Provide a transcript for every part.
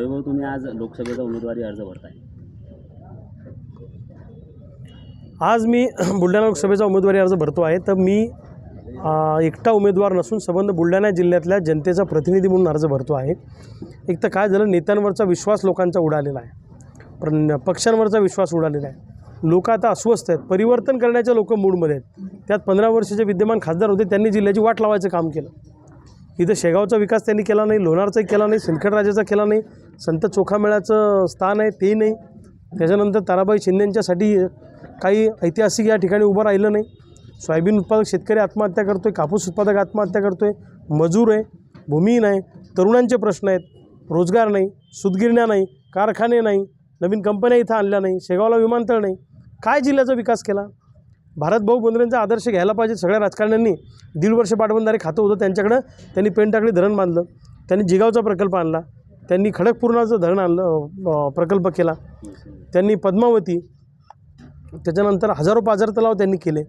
आज लोकसभेचा उमेदवारी अर्ज भरताय. आज मी बुलढाणा लोकसभेचा उमेदवारी अर्ज भरतो आहे. तर मी एकटा उमेदवार नसून संबंध बुलढाणा जिल्ह्यातल्या जनतेचा प्रतिनिधी म्हणून अर्ज भरतो आहे. एक तर काय झालं नेत्यांवरचा विश्वास लोकांचा उडालेला आहे. पण पक्षांवरचा विश्वास उडालेला आहे. लोक आता अस्वस्थ आहेत. परिवर्तन करण्याच्या लोक मूडमध्ये आहेत. त्यात पंधरा वर्षाचे विद्यमान खासदार होते त्यांनी जिल्ह्याची वाट लावायचं काम केलं. इथं शेगावचा विकास त्यांनी केला नाही लोणारचाही केला नाही सिंदखेडराजाचा केला नाही संत चोखामेळ्याचं स्थान आहे तेही नाही. त्याच्यानंतर ताराबाई शिंदेंच्यासाठी काही ऐतिहासिक या ठिकाणी उभं राहिलं नाही. सोयाबीन उत्पादक शेतकरी आत्महत्या करतो आहे कापूस उत्पादक आत्महत्या करतो आहे मजूर आहे भूमिहीन आहे तरुणांचे प्रश्न आहेत रोजगार नाही सुदगिरण्या नाही कारखाने नाही नवीन कंपन्या इथं आणल्या नाही शेगावला विमानतळ नाही. काय जिल्ह्याचा विकास केला? भारत भाऊ आदर्श घ्यायला पाहिजे. सगळ्या राजकारण्यांनी दीड वर्ष पाटबंधारे खातं होतं. त्यांच्याकडं त्यांनी पेनटाकळी धरण बांधलं. त्यांनी जिगावचा प्रकल्प आणला. त्यांनी खडकपूर्णाचं धरण आणलं प्रकल्प केला. त्यांनी पद्मावती त्याच्यानंतर हजारो पाजार तलाव त्यांनी केले.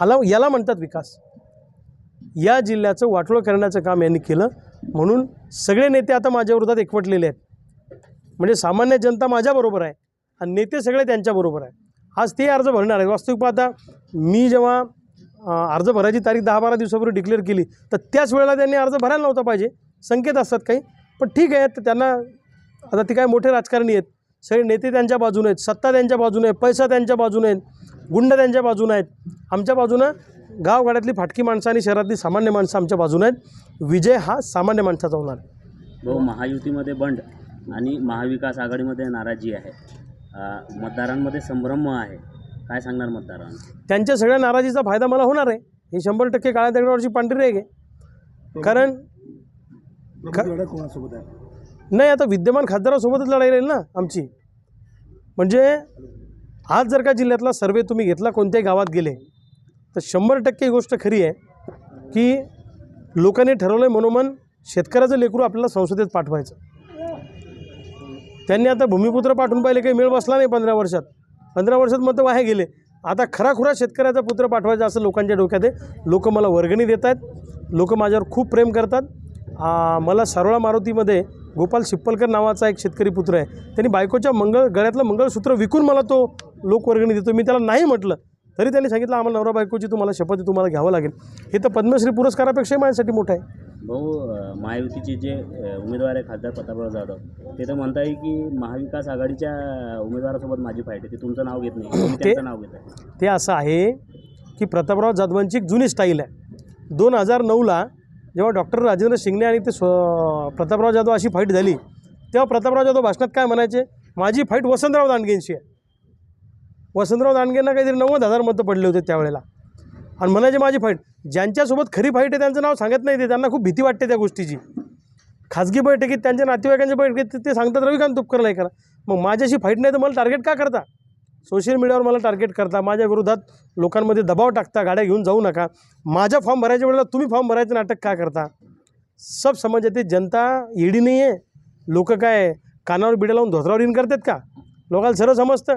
हाला याला म्हणतात विकास. या जिल्ह्याचं वाटोळं करण्याचं काम यांनी केलं. म्हणून सगळे नेते आता माझ्या विरोधात एकवटलेले आहेत. म्हणजे सामान्य जनता माझ्याबरोबर आहे आणि नेते सगळे त्यांच्याबरोबर आहे आज ते अर्ज भरणार आहे वास्तविक पाहता मी जेव्हा अर्ज भरायची तारीख दहा बारा दिवसापूर्वी डिक्लेअर केली तर त्याच वेळेला त्यांनी अर्ज भरायला नव्हता पाहिजे. संकेत असतात काही पण ठीक आहे तर त्यांना आता ते काय मोठे राजकारणी आहेत. सगळे नेते त्यांच्या बाजूने आहेत सत्ता त्यांच्या बाजूने आहे पैसा त्यांच्या बाजूने आहेत गुंड त्यांच्या बाजूने आहेत. आमच्या बाजूनं गावगाड्यातली फाटकी माणसं आणि शहरातली सामान्य माणसं आमच्या बाजूने आहेत. विजय हा सामान्य माणसाचा होणार आहे. भाऊ महायुतीमध्ये बंड आणि महाविकास आघाडीमध्ये नाराजी आहे. मतदारांमध्ये संभ्रम आहे. काय सांगणार मतदारांना? त्यांच्या सगळ्या नाराजीचा फायदा मला होणार आहे. हे शंभर टक्के काळ्या दगडावरची पांढरी रेग आहे. कारण कोणासोबत आहे? नाही आता विद्यमान खासदारासोबतच लढाई राहील ना आमची. म्हणजे आज जर का जिल्ह्यातला सर्वे तुम्ही घेतला कोणत्याही गावात गेले तर शंभर टक्के ही गोष्ट खरी आहे की लोकांनी ठरवलं आहे मनोमन शेतकऱ्याचं लेकरू आपल्याला संसदेत पाठवायचं. त्यांनी आता भूमिपुत्र पाठवून पाहिले काही मेळ बसला नाही पंधरा वर्षात. पंधरा वर्षात मग वाहे गेले. आता खराखुरा शेतकऱ्याचा पुत्र पाठवायचा असं लोकांच्या डोक्यात आहे. लोक मला वर्गणी देत आहेत लोक माझ्यावर खूप प्रेम करतात. मला सरोळा मारुतीमध्ये गोपाल शिप्पलकर नावाचा एक शेतकरी पुत्र आहे. त्यांनी बायकोच्या मंगळ गळ्यातलं मंगळसूत्र विकून मला तो लोकवर्गणी देतो. मी त्याला नाही म्हटलं तरी त्यांनी सांगितलं आम्हाला नवरा बायकोची तुम्हाला शपथ तुम्हाला घ्यावं लागेल. हे तर पद्मश्री पुरस्कारापेक्षाही माझ्यासाठी मोठं आहे. भाऊ महायुतीचे जे उमेदवार आहे खासदार प्रतापराव जाधव ते तर म्हणताय की महाविकास आघाडीच्या उमेदवारासोबत माझी फाईट आहे. ते तुमचं नाव घेत नाही त्यांचं नाव घेत आहे. ते असं आहे की प्रतापराव जाधवांची एक जुनी स्टाईल आहे. दोन हजार नऊला जेव्हा डॉक्टर राजेंद्र शिंगणे आणि ते स्व प्रतापराव जाधव अशी फाईट झाली तेव्हा प्रतापराव जाधव भाषणात काय म्हणायचे? माझी फाईट वसंतराव दांडगेंशी आहे. वसंतराव दांडगेंना काहीतरी नव्वद हजार मतं पडले होते त्यावेळेला. आणि म्हणायचे माझी फाईट ज्यांच्यासोबत खरी फाईट आहे त्यांचं नाव सांगत नाही ते. त्यांना खूप भीती वाटते त्या गोष्टीची. खाजगी बैठकीत त्यांच्या नातेवाईकांच्या बैठकीत ते- सांगतात रविकांत तुपकरला नाही करा मग माझ्याशी फाईट नाही तर मला टार्गेट का करता? सोशल मीडियावर मला टार्गेट करता. माझ्या विरोधात लोकांमध्ये दबाव टाकता. गाड्या घेऊन जाऊ नका. माझ्या फॉर्म भरायच्या वेळेला तुम्ही फॉर्म भरायचं नाटक का करता? सब समाजातील जनता येडी नाही आहे लोक काय कानावर बिड्या लावून धोत्रावर इन करतात का? लोकांना सरळ समजतं.